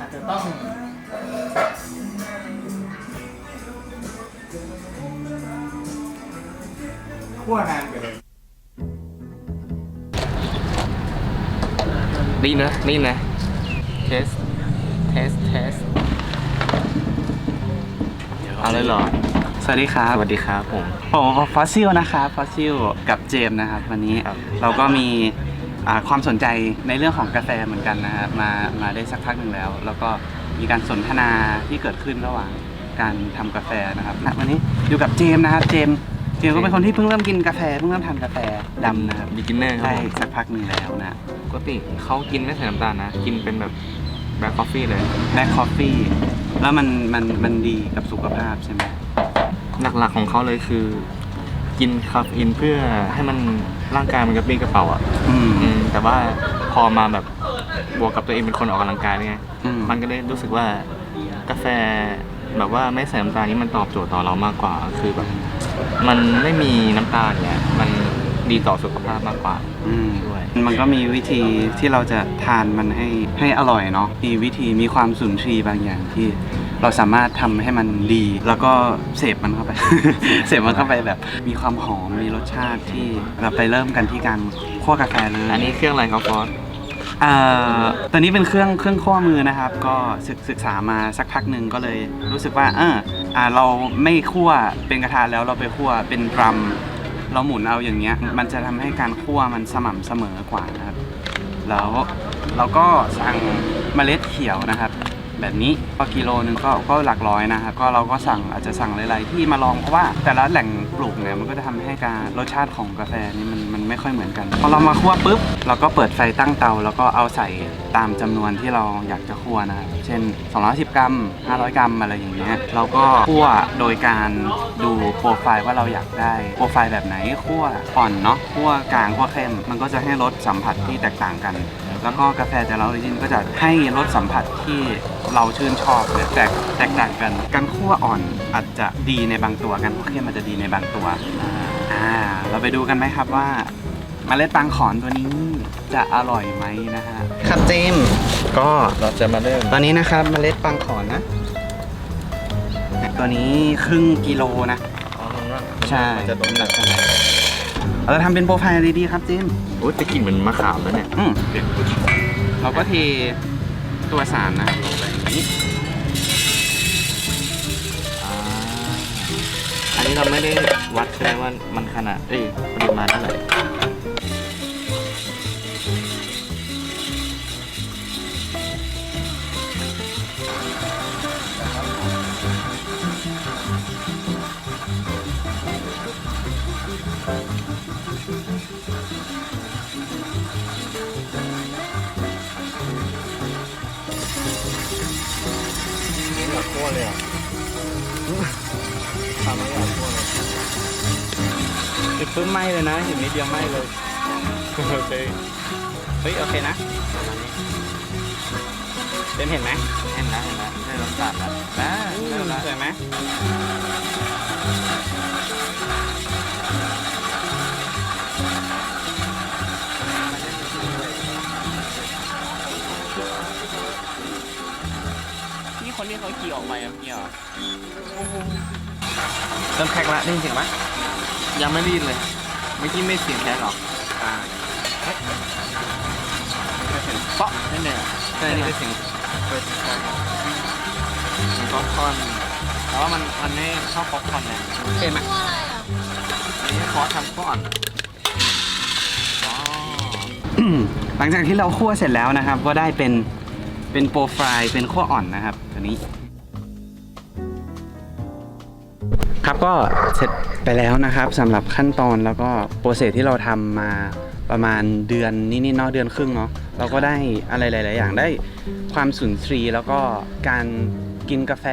อาจจะต้องคั่วนานไปเลยนี่นะนี่นะเทสเทสเทสเอาเลยเหรอ สวัสดีครับ สวัสดีครับผมผมฟอสซิลนะครับฟอสซิลกับเจมส์นะครับ วันนี้ครับเราก็มีอ่า ความสนใจในเรื่องของกาแฟเหมือนกันนะครับมามาได้สักพักหนึ่งแล้ว แล้วก็มีการสนทนาที่เกิดขึ้นระหว่างการทำกาแฟนะครับณวันนี้อยู่กับเจมส์นะครับเจมส์เจมส์ก็เป็นคนที่เพิ่งเริ่มกินกาแฟเพิ่งเริ่มทานกาแฟดำนะครับบิ๊กินเนอร์ครับได้ผมสักพักหนึ่งแล้วนะปกติเขากินไม่ใส่น้ำตาลนะ กินเป็นแบบแบล็คคอฟฟี่เลย แบล็คคอฟฟี่แล้วมันมันมันดีกับสุขภาพใช่ไหมหลักๆของเขาเลยคือ กินคาเฟอีนเพื่อให้มันร่างกายมันกระปรี้กระเป๋าอะอืม อืมแต่ว่าพอมาแบบบวกกับตัวเองเป็นคนออกกำลังกายด้วยไงอืม มันก็เลยรู้สึกว่ากาแฟแบบว่าไม่ใส่น้ำตาลนี่มันตอบโจทย์ต่อเรามากกว่า คือแบบ มันไม่มีน้ำตาลเนี่ยมันดีต่อสุขภาพมากกว่า อืมด้วย มันก็มีวิธีที่เราจะทานมันให้ให้อร่อยเนาะมีวิธีมีความสุนทรีย์บางอย่างที่ เราสามารถทำให้มันดี แล้วก็เสพมันเข้าไป เสพมันเข้าไปแบบมีความหอมมีรสชาติที่เราไปเริ่มกันที่การคั่วกาแฟเลยอันนี้เครื่องอะไรครับฟอสเอ่อตอนนี้เป็นเครื่องเครื่องคั่วมือนะครับ ก็ศึกศึกษามาสักพักหนึ่งก็เลยรู้สึกว่าเอออ่าเราไม่คั่วเป็นกระทะแล้วเราไปคั่วเป็นดรัมเราหมุนเอาอย่างเงี้ยมันจะทำให้การคั่วมันสม่ำเสมอกว่านะครับ แล้วเราก็สั่งเมล็ดเขียวนะครับ แบบนี้ก็กิโลนึงก็ก็หลักร้อยนะครับก็เราก็สั่งอาจจะสั่งหลายๆที่มาลองเพราะว่าแต่ละแหล่งปลูกเนี่ยมันก็จะทำให้การรสชาติของกาแฟนี่มันมันไม่ค่อยเหมือนกันพอเรามาคั่วปุ๊บเราก็เปิดไฟตั้งเตา แล้วก็เอาใส่ตามจำนวนที่เราอยากจะคั่วนะครับเช่น 210 กรัม 500 กรัมอะไรอย่างเงี้ยเราก็คั่วโดยการดูโปรไฟล์ว่าเราอยากได้โปรไฟล์แบบไหนคั่วอ่อนเนาะคั่วกลางคั่วเข้มมันก็จะให้รสสัมผัสที่แตกต่างกัน แล้วก็กาแฟแต่ละออริจินก็จะให้รสสัมผัสที่เราชื่นชอบเนี่ยแตกแตกต่างกันการคั่วอ่อนอาจจะดีในบางตัวการคั่วเข้มอาจจะดีในบางตัวอ่าเราไปดูกันไหมครับว่าเมล็ดปังขอนตัวนี้จะอร่อยไหมนะฮะครับเจมส์ก็เราจะมาเริ่มตอนนี้นะครับเมล็ดปังขอนนะตัวนี้ครึ่งกิโลนะอ๋อตรงนั้นใช่มันจะตรงนั้น เราจะทำเป็นโปรไฟล์อะไรดีครับเจมส์โอ้ยจะกลิ่นเหมือนมะขามแล้วเนี่ยอืมเราก็เทตัวสารนะครับลงไปอย่างนี้อ่าอันนี้เราไม่ได้วัดใช่ไหมว่ามันขนาดเอ้ยปริมาณเท่าไหร่ นี่อยากคั่วเลยอะทำไม่อยากคั่วเลยจุดปุ๊บไหม้เลยนะเห็นนิดเดียวไหม้เลย โอเค เฮ้ย โอเคนะเจมส์เห็นไหมเห็นแล้วเห็นแล้วได้รสชาติแล้วนะได้แล้วสวยไหม ขี่ออกไปอะพี่เหรอเริ่มแพ็กละได้ยินเสียงไหมยังไม่ได้ยินเลย เมื่อกี้ไม่เสียงแค่หรอกอ่าเฮ้ยเสียงเปาะนิดนึงอะใช่นี่ไหมคือเสียงมีป๊อปคอนแต่ว่ามันมันไม่ชอบป๊อปคอนเลยเห็นไหมอันนี้คอทำก่อนหลังจากที่เราคั่วเสร็จแล้วนะครับ ก็ได้เป็นเป็นโปรไฟล์เป็นคั่วอ่อนนะครับตัวนี้ ครับก็เสร็จไปแล้วนะครับสำหรับขั้นตอนแล้วก็โปรเซสที่เราทำมาประมาณเดือนนิดๆเนาะเดือนครึ่งเนาะเราก็ได้อะไรหลาย ๆ อย่างได้ความสุนทรีแล้วก็การกินกาแฟ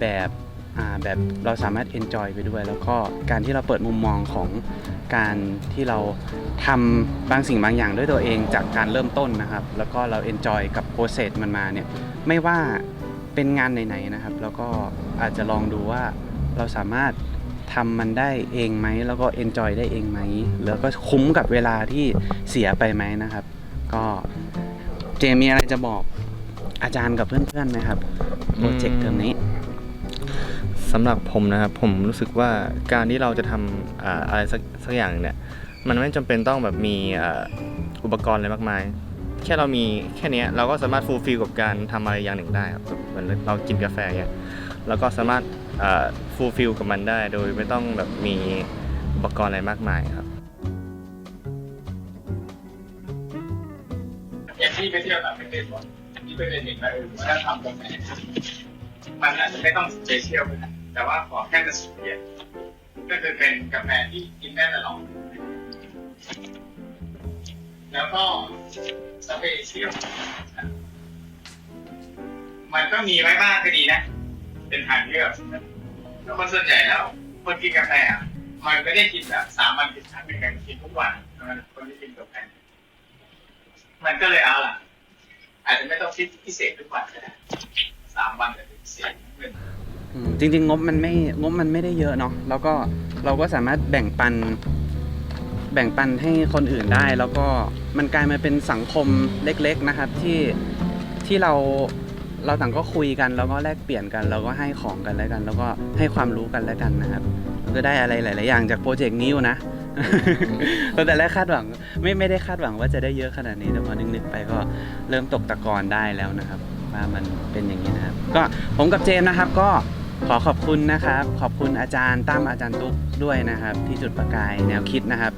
แบบแบบเราสามารถ enjoy ไปด้วย แล้วก็การที่เราเปิดมุมมองของการที่เราทำบางสิ่งบางอย่างด้วยตัวเองจากการเริ่มต้นนะครับ แล้วก็เรา enjoy กับโปรเซสมันมาเนี่ยไม่ว่าเป็นงานไหนๆนะครับ แล้วก็อาจจะลองดูว่า เราสามารถทำมันได้เองไหม แล้วก็ enjoy ได้เองไหม แล้วก็คุ้มกับเวลาที่เสียไปไหมนะครับ ก็เจมมีอะไรจะบอกอาจารย์กับเพื่อนๆไหมครับโปรเจกต์เทอมนี้สำหรับผมนะครับผมรู้สึกว่าการที่เราจะทำอ่าอะไรสักสักอย่างเนี่ยมันไม่จำเป็นต้องแบบมีอ่าอุปกรณ์อะไรมากมาย แค่เรามีแค่เนี้ยเราก็สามารถฟูลฟิลกับการทำอะไรอย่างหนึ่งได้ครับแบบเหมือนเรากินกาแฟเนี่ย เราก็สามารถฟูลฟิลกับมันได้ โดยไม่ต้องแบบมีอุปกรณ์อะไรมากมายครับอย่างที่ไปเที่ยวต่างประเทศบ่อยที่ไปเรียนเห็นว่าเออวัฒนธรรมกาแฟมันอาจจะไม่ต้องสเปเชียลนะแต่ว่าขอแค่จะสุดเย็นก็คือเป็นกาแฟที่กินได้ตลอดแล้วก็สเปเชียลมันก็มีไว้บ้างก็ดีนะ เป็นทางเลือกแล้วคนส่วนใหญ่แล้วคนกินกาแฟอะมันไม่ได้กินแบบสามวันติดครั้งเป็นการกินทุกวันมันคนที่กินกาแฟมันก็เลยเอาล่ะ อาจจะไม่ต้องพิพิเศษทุกวันก็ได้สามวันแต่พิเศษเป็นอืมจริงๆ งบมันไม่งบมันไม่ได้เยอะเนาะแล้วก็เราก็สามารถแบ่งปัน แบ่งปันให้คนอื่นได้ แล้วก็มันกลายมาเป็นสังคมเล็ก ๆนะครับที่ที่เรา เราต่างก็คุยกันแล้วก็แลกเปลี่ยนกัน แล้วก็ให้ของกันแล้วกัน แล้วก็ให้ความรู้กันแล้วกันนะครับก็ได้อะไรหลาย ๆ อย่างจากโปรเจกต์นี้อยู่นะตอนแต่แรกคาดหวังไม่ไม่ได้คาดหวังว่าจะได้เยอะขนาดนี้แต่พอนึกๆไปก็เริ่มตกตะกอนได้แล้วนะครับว่ามันเป็นอย่างนี้นะครับ ก็ผมกับเจมส์นะครับก็ขอขอบคุณนะครับ ขอบคุณอาจารย์ตั้มอาจารย์ตุ๊กด้วยนะครับ ที่จุดประกายแนวคิดนะครับ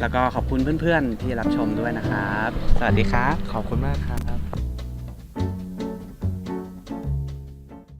แล้วก็ขอบคุณเพื่อน ๆ ที่รับชมด้วยนะครับ สวัสดีครับ ขอบคุณมากครับ